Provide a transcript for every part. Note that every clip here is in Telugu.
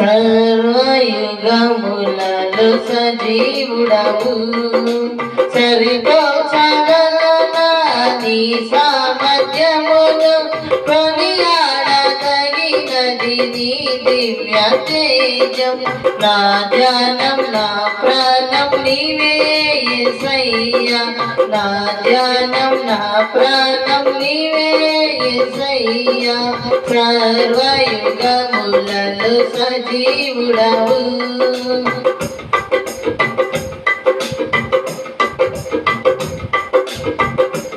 సర్వయుగములలో సజీవుడవు. సరిపోచగలనా నీ సామర్థ్యమును కొనియాడదగినది నీ దివ్య తేజం. నా ధ్యానం నా ప్రాణం నీవే యేసయ్యా నా ధ్యానం నా ప్రాణం నీవే యేసయ్యా సర్వయుగములలో సజీవుడవు.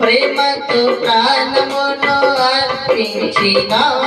ప్రేమతో ప్రాణమును అర్పించినావు.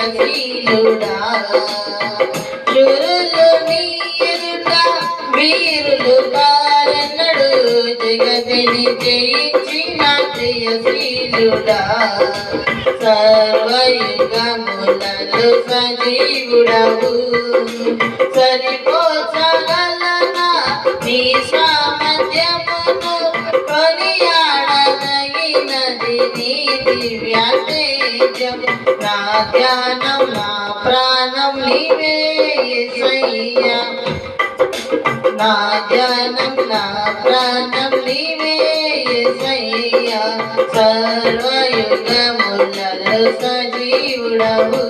జయశీలుడా శూరులు నీయనుట వీరులు కారణడు జగతిని జయించిన జయశీలుడా సర్వయుగములలో సజీవుడవు. సరిపోచగలనా? నీ సామర్థ్యం ధ్యానం నా ప్రాణం నీవే యేసయ్యా నా ధ్యానం నా ప్రాణం నీవే యేసయ్యా సర్వయుగములలో సజీవుడవు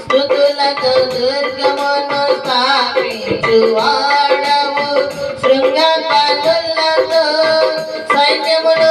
స్థుతులతో దుర్గమును శృంగ పనులతో సైన్యమును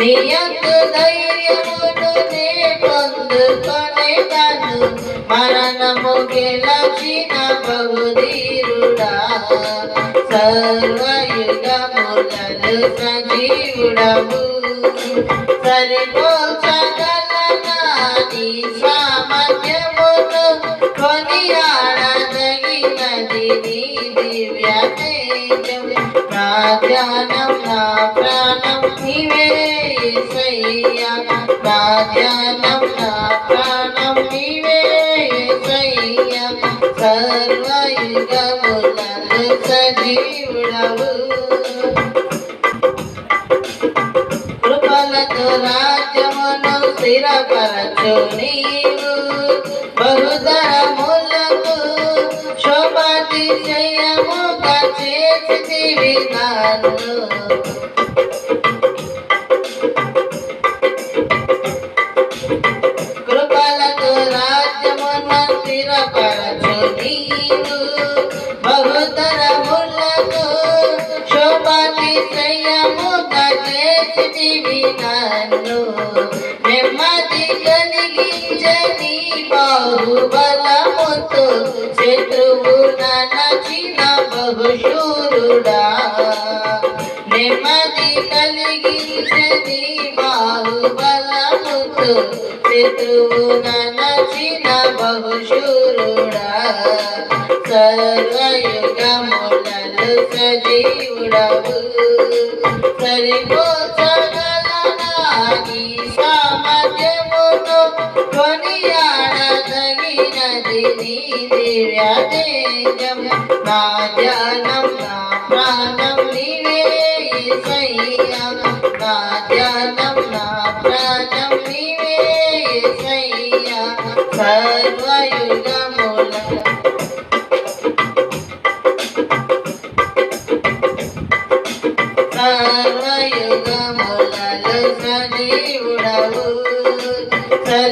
నీయందు ధైర్యమును నే పొందుకొనేదను మరణము గెలచిన బహుధీరుడా సర్వయుగములలో సజీవుడవు. సరిపోచగలనా నీ సామర్థ్యమును? కొనియాడదగినది నీ దివ్య తేజం. నా ధ్యానం నా ప్రాణం నీవే. యేసయ్యా నా ధ్యానం నా ప్రాణం నీవే యేసయ్యా సర్వయుగములలో సజీవుడవు కృపలతో రాజ్యమును స్థిరపరచు నీవు బహుధరములకు శోభాతిశయముగా చేసితివి నన్ను నన్ను నెమ్మది కలిగించని బాహుబలముతో శత్రువు నచిన బహుశూరుడా. నెమ్మది కలిగించని బాహుబలముతో శత్రువు నచిన బహుశూరుడా. సర్వయుగములలో సజీవుడవు. సరిపోచగలనా నీ సామర్థ్యమును కొనియాడదగినది నీ దివ్య తేజం నా ధ్యానం నా ప్రాణం నీవే యేసయ్యా నా ధ్యానం నా ప్రాణం నీవే యేసయ్యా సర్వయుగముల సర్వయుగములలో